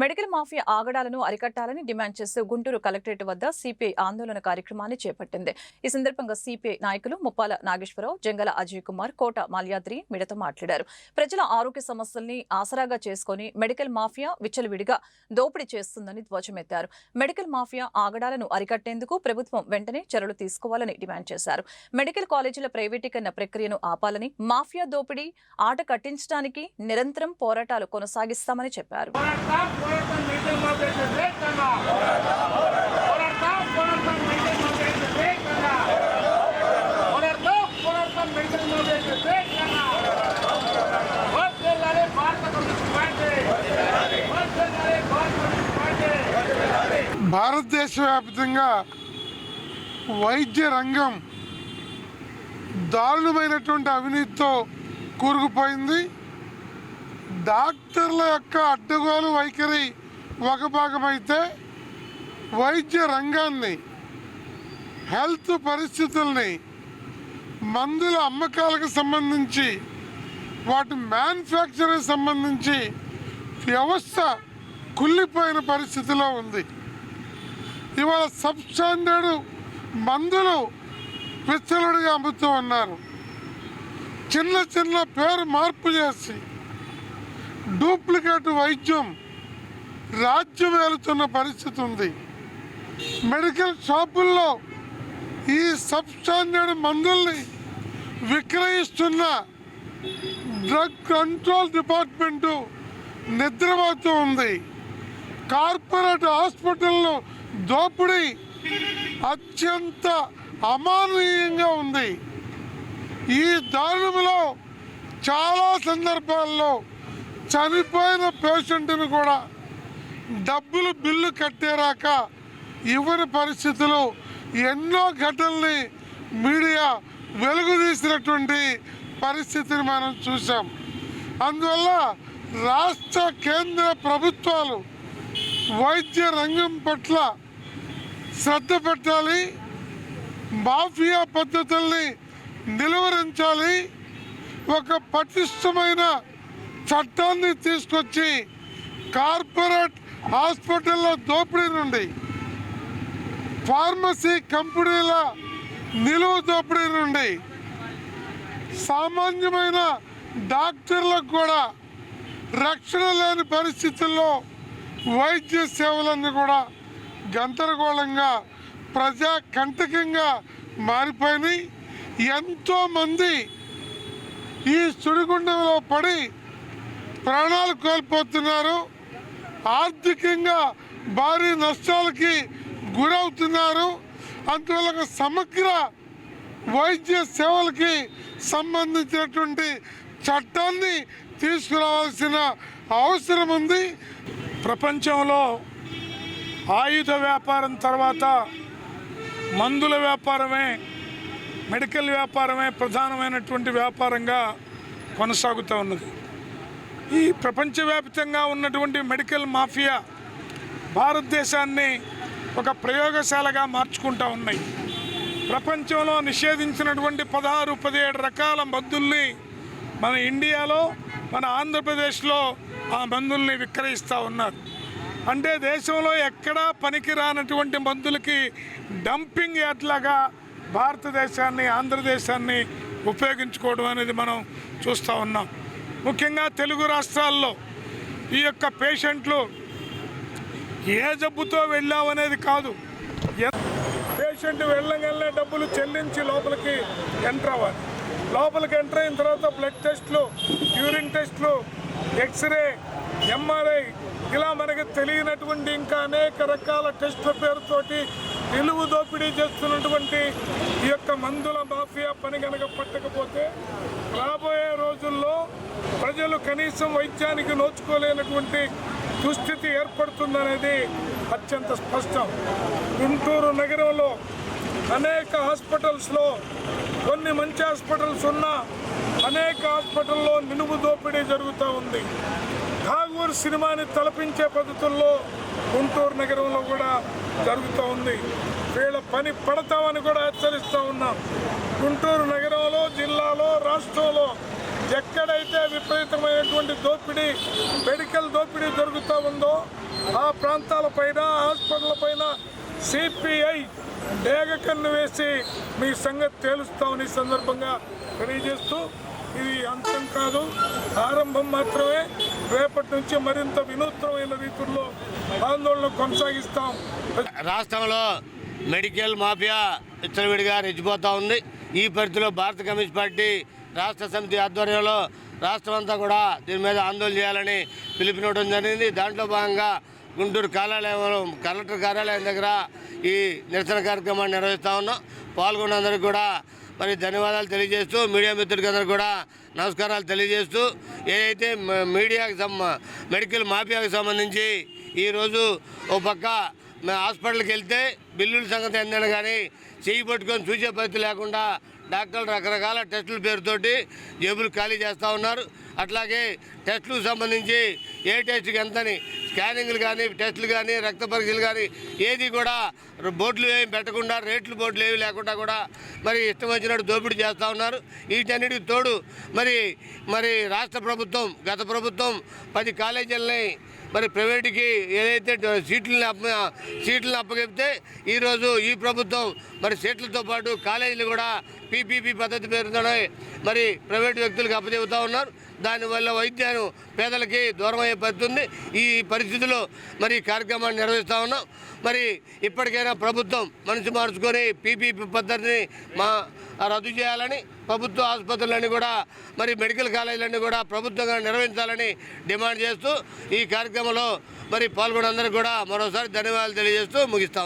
Medical mafia ఆగడాలను అరికట్టాలని demand చేస్తూ గుంటూరు కలెక్టరేట్ వద్ద సిపిఐ ఆందోళన కార్యక్రమాన్ని చేపట్టింది. ఈ సందర్భంగా సిపిఐ నాయకులు ముప్పాల నాగేశ్వరరావు జంగల అజయ్ కుమార్ కోట మాల్యాద్రి మిడతో మాట్లాడారు. ప్రజల ఆరోగ్య సమస్యల్ని ఆసరాగా చేసుకుని మెడికల్ మాఫియా విచ్చలవిడిగా దోపిడీ చేస్తుందని ధ్వజమెత్తారు. మెడికల్ మాఫియా ఆగడాలను అరికట్టేందుకు ప్రభుత్వం వెంటనే చర్యలు తీసుకోవాలని డిమాండ్ చేశారు. మెడికల్ కాలేజీల ప్రైవేటీకరణ ప్రక్రియను ఆపాలని మాఫియా దోపిడీ ఆట కట్టించడానికి నిరంతరం పోరాటాలు కొనసాగిస్తామని చెప్పారు. భారతదేశ వ్యాప్తంగా వైద్య రంగం దారుణమైనటువంటి అవినీతితో కూరుకుపోయింది. డాక్టర్ల యొక్క అడ్డుగోలు వైఖరి ఒక భాగమైతే వైద్య రంగాన్ని హెల్త్ పరిస్థితుల్ని మందుల అమ్మకాలకు సంబంధించి వాటి మ్యానుఫ్యాక్చరింగ్ సంబంధించి వ్యవస్థ కుళ్ళిపోయిన పరిస్థితిలో ఉంది. ఇవాళ సబ్ స్టాండర్డ్ మందులు విచ్చలుడిగా అమ్ముతూ ఉన్నారు. చిన్న చిన్న పేరు మార్పు చేసి డూప్లికేట్ వైద్యం రాజ్యం ఏలుతున్న పరిస్థితి ఉంది. మెడికల్ షాపుల్లో ఈ సబ్ స్టాండర్డ్ మందుల్ని విక్రయిస్తున్న డ్రగ్ కంట్రోల్ డిపార్ట్మెంటు నిద్రపోతూ ఉంది. కార్పొరేట్ హాస్పిటల్లో దోపిడీ అత్యంత అమానవీయంగా ఉంది. ఈ దారుణంలో చాలా సందర్భాల్లో చనిపోయిన పేషెంట్ని కూడా డబ్బులు బిల్లు కట్టేరాక ఇవ్వని పరిస్థితులు ఎన్నో ఘటనల్ని మీడియా వెలుగు తీసినటువంటి పరిస్థితిని మనం చూసాం అందువల్ల రాష్ట్ర కేంద్ర ప్రభుత్వాలు వైద్య రంగం పట్ల శ్రద్ధ పెట్టాలి మాఫియా పద్ధతుల్ని నిలువరించాలి ఒక పటిష్టమైన చట్టాన్ని తీసుకొచ్చి కార్పొరేట్ హాస్పిటల్లో దోపిడీ నుండి ఫార్మసీ కంపెనీల నిలువ దోపిడీ నుండి సామాన్యమైన డాక్టర్లకు కూడా రక్షణ లేని పరిస్థితుల్లో వైద్య సేవలన్నీ కూడా గందరగోళంగా ప్రజా కంటకంగా మారిపోయినాయి. ఎంతోమంది ఈ సుడిగుండంలో పడి ప్రాణాలు కోల్పోతున్నారు. ఆర్థికంగా భారీ నష్టాలకి గురవుతున్నారు. అందువల్ల సమగ్ర వైద్య సేవలకి సంబంధించినటువంటి చట్టాన్ని తీసుకురావాల్సిన అవసరం ఉంది. ప్రపంచంలో ఆయుధ వ్యాపారం తర్వాత మందుల వ్యాపారమే మెడికల్ వ్యాపారమే ప్రధానమైనటువంటి వ్యాపారంగా కొనసాగుతూ ఉన్నది. ఈ ప్రపంచవ్యాప్తంగా ఉన్నటువంటి మెడికల్ మాఫియా భారతదేశాన్ని ఒక ప్రయోగశాలగా మార్చుకుంటా ఉన్నాయి. ప్రపంచంలో నిషేధించినటువంటి పదహారు పదిహేడు రకాల మందుల్ని మన ఇండియాలో మన ఆంధ్రప్రదేశ్లో ఆ మందుల్ని విక్రయిస్తూ ఉన్నారు. అంటే దేశంలో ఎక్కడా పనికిరానటువంటి మందులకి డంపింగ్ యార్డ్లాగా భారతదేశాన్ని ఆంధ్రదేశాన్ని ఉపయోగించుకోవడం అనేది మనం చూస్తూ ఉన్నాం. ముఖ్యంగా తెలుగు రాష్ట్రాల్లో ఈ యొక్క పేషెంట్లు ఏ జబ్బుతో వెళ్ళామనేది కాదు. పేషెంట్ వెళ్ళగలనే డబ్బులు చెల్లించి లోపలికి ఎంటర్ అవ్వాలి. లోపలికి ఎంటర్ అయిన తర్వాత బ్లడ్ టెస్ట్లు యూరిన్ టెస్ట్లు ఎక్స్రే ఎంఆర్ఐ ఇలా మనకి తెలియనటువంటి ఇంకా అనేక రకాల టెస్ట్ల పేరుతోటి నిలువు దోపిడీ చేస్తున్నటువంటి ఈ యొక్క మందుల మాఫియా పని కనుక పట్టకపోతే రాబోయే రోజుల్లో ప్రజలు కనీసం వైద్యానికి నోచుకోలేనటువంటి దుస్థితి ఏర్పడుతుందనేది అత్యంత స్పష్టం. గుంటూరు నగరంలో అనేక హాస్పిటల్స్లో కొన్ని మంచి హాస్పిటల్స్ ఉన్నా అనేక హాస్పిటల్లో నిలువు దోపిడీ జరుగుతూ ఉంది. ఠాగూర్ సినిమాని తలపించే పద్ధతుల్లో గుంటూరు నగరంలో కూడా జరుగుతూ ఉంది. వీళ్ళ పని పడతామని కూడా హెచ్చరిస్తూ ఉన్నాం. గుంటూరు నగరంలో జిల్లాలో రాష్ట్రంలో ఎక్కడైతే విపరీతమైనటువంటి దోపిడీ మెడికల్ దోపిడీ జరుగుతూ ఉందో ఆ ప్రాంతాలపైన హాస్పిటల్ సిపిఐ డేగ కన్ను వేసి మీ సంగతి తేలుస్తామని సందర్భంగా తెలియజేస్తూ ఇది అంతం కాదు. ఆరంభం మాత్రమే. రేపటి నుంచి మరింత వినూత్నమైన రీతుల్లో ఆందోళన కొనసాగిస్తాం. రాష్ట్రంలో మెడికల్ మాఫియా విచ్చలవిడిగా రెచ్చిపోతూ ఉంది. ఈ పరిధిలో భారత కమ్యూనిస్ట్ పార్టీ రాష్ట్ర సమితి ఆధ్వర్యంలో రాష్ట్రం అంతా కూడా దీని మీద ఆందోళన చేయాలని పిలుపునివ్వడం జరిగింది. దాంట్లో భాగంగా గుంటూరు కార్యాలయం కలెక్టర్ కార్యాలయం దగ్గర ఈ నిరసన కార్యక్రమాన్ని నిర్వహిస్తూ ఉన్నాం. పాల్గొన్నందరికీ కూడా మరి ధన్యవాదాలు తెలియజేస్తూ మీడియా మిత్రులకి కూడా నమస్కారాలు తెలియజేస్తూ ఏదైతే మీడియాకి సంబ మెడికల్ మాఫియాకి సంబంధించి ఈరోజు ఓ పక్క హాస్పిటల్కి వెళ్తే బిల్లుల సంగతి ఏందని కానీ చేయి పట్టుకొని చూసే పరిస్థితి లేకుండా డాక్టర్లు రకరకాల టెస్టుల పేరుతోటి జేబులు ఖాళీ చేస్తూ ఉన్నారు. అట్లాగే టెస్టులకు సంబంధించి ఏ టెస్ట్కి ఎంతని స్కానింగ్లు కానీ టెస్టులు కానీ రక్త పరీక్షలు కానీ ఏది కూడా బోర్డులు ఏమి పెట్టకుండా రేట్లు బోర్డులు ఏమి లేకుండా కూడా మరి ఇష్టం వచ్చినట్టు దోపిడీ చేస్తూ ఉన్నారు. వీటన్నిటికి తోడు మరి మరి రాష్ట్ర ప్రభుత్వం గత ప్రభుత్వం పది కాలేజీలని మరి ప్రైవేట్కి ఏదైతే సీట్లను అప్ప సీట్లను అప్పగిస్తే ఈరోజు ఈ ప్రభుత్వం మరి సీట్లతో పాటు కాలేజీలు కూడా పీపీపీ పద్ధతి పేరుతోనే మరి ప్రైవేటు వ్యక్తులకు అప్పచెబుతూ ఉన్నారు. దానివల్ల వైద్యాన్ని పేదలకి దూరం అయ్యే పడుతుంది ఈ పరిస్థితిలో మరి కార్యక్రమాన్ని నిర్వహిస్తూ ఉన్నాం. మరి ఇప్పటికైనా ప్రభుత్వం మనసు మార్చుకొని పీపీపీ పద్ధతిని మా రద్దు చేయాలని ప్రభుత్వ ఆసుపత్రులన్నీ కూడా మరి మెడికల్ కాలేజీలన్నీ కూడా ప్రభుత్వంగా నిర్వహించాలని డిమాండ్ చేస్తూ ఈ కార్యక్రమంలో మరి పాల్గొనందరికీ కూడా మరోసారి ధన్యవాదాలు తెలియజేస్తూ ముగిస్తాం